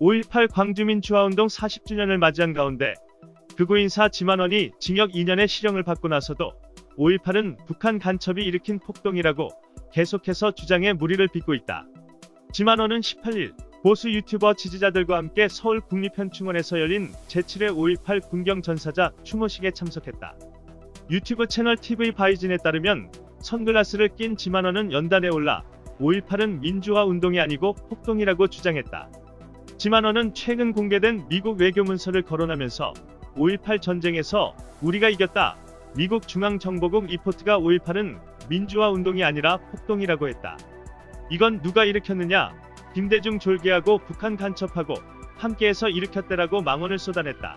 5.18 광주민 주화운동 40주년을 맞이한 가운데 극우 인사 지만원이 징역 2년의 실형을 받고 나서도 5.18은 북한 간첩이 일으킨 폭동이라고 계속해서 주장에 무리를 빚고 있다. 지만원은 18일 보수 유튜버 지지자들과 함께 서울 국립현충원에서 열린 제7회 5.18 군경 전사자 추모식에 참석했다. 유튜브 채널 TV 바이진에 따르면 선글라스를 낀 지만원은 연단에 올라 5.18은 민주화 운동이 아니고 폭동이라고 주장했다. 지만원은 최근 공개된 미국 외교문서를 거론하면서 5.18 전쟁에서 우리가 이겼다. 미국 중앙정보국 리포트가 5.18은 민주화 운동이 아니라 폭동이라고 했다. 이건 누가 일으켰느냐? 김대중 졸개하고 북한 간첩하고 함께해서 일으켰대라고 망언을 쏟아냈다.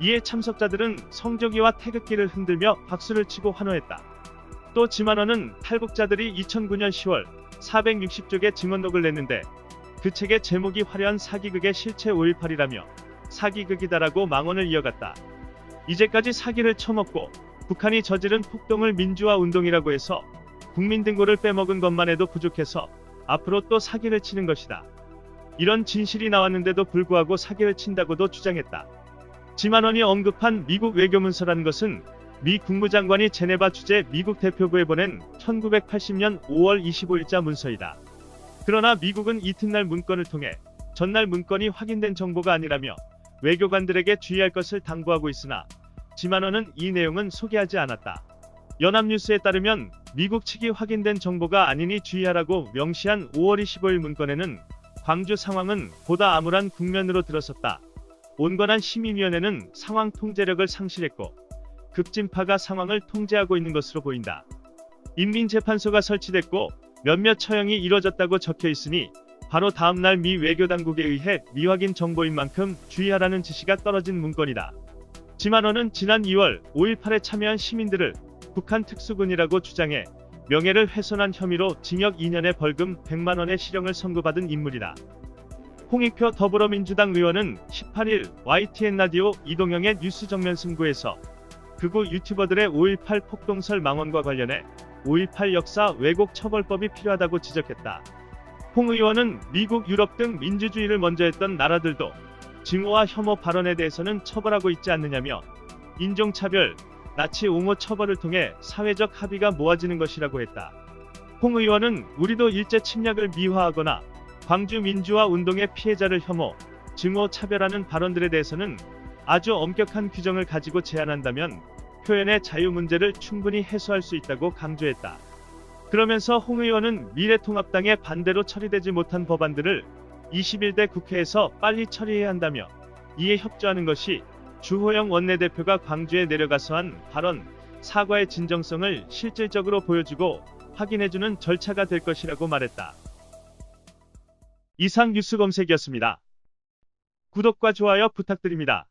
이에 참석자들은 성조기와 태극기를 흔들며 박수를 치고 환호했다. 또 지만원은 탈북자들이 2009년 10월 460쪽의 증언록을 냈는데 그 책의 제목이 화려한 사기극의 실체 5.18이라며 사기극이다라고 망언을 이어갔다. 이제까지 사기를 쳐먹고 북한이 저지른 폭동을 민주화 운동이라고 해서 국민 등고를 빼먹은 것만 해도 부족해서 앞으로 또 사기를 치는 것이다. 이런 진실이 나왔는데도 불구하고 사기를 친다고도 주장했다. 지만원이 언급한 미국 외교문서라는 것은 미 국무장관이 제네바 주재 미국 대표부에 보낸 1980년 5월 25일자 문서이다. 그러나 미국은 이튿날 문건을 통해 전날 문건이 확인된 정보가 아니라며 외교관들에게 주의할 것을 당부하고 있으나 지만원은 이 내용은 소개하지 않았다. 연합뉴스에 따르면 미국 측이 확인된 정보가 아니니 주의하라고 명시한 5월 25일 문건에는 광주 상황은 보다 암울한 국면으로 들어섰다. 온건한 시민위원회는 상황 통제력을 상실했고 급진파가 상황을 통제하고 있는 것으로 보인다. 인민재판소가 설치됐고 몇몇 처형이 이뤄졌다고 적혀 있으니 바로 다음날 미 외교당국에 의해 미확인 정보인 만큼 주의하라는 지시가 떨어진 문건이다. 지만원은 지난 2월 5.18에 참여한 시민들을 북한 특수군이라고 주장해 명예를 훼손한 혐의로 징역 2년에 벌금 100만 원의 실형을 선고받은 인물이다. 홍익표 더불어민주당 의원은 18일 YTN 라디오 이동영의 뉴스 정면 승부에서 극우 유튜버들의 5.18 폭동설 망언과 관련해 5.18 역사 왜곡 처벌법이 필요하다고 지적했다. 홍 의원은 미국, 유럽 등 민주주의를 먼저 했던 나라들도 증오와 혐오 발언에 대해서는 처벌하고 있지 않느냐며 인종차별, 나치 옹호 처벌을 통해 사회적 합의가 모아지는 것이라고 했다. 홍 의원은 우리도 일제 침략을 미화하거나 광주 민주화 운동의 피해자를 혐오, 증오 차별하는 발언들에 대해서는 아주 엄격한 규정을 가지고 제안한다면 표현의 자유 문제를 충분히 해소할 수 있다고 강조했다. 그러면서 홍 의원은 미래통합당의 반대로 처리되지 못한 법안들을 21대 국회에서 빨리 처리해야 한다며 이에 협조하는 것이 주호영 원내대표가 광주에 내려가서 한 발언, 사과의 진정성을 실질적으로 보여주고 확인해주는 절차가 될 것이라고 말했다. 이상 뉴스 검색이었습니다. 구독과 좋아요 부탁드립니다.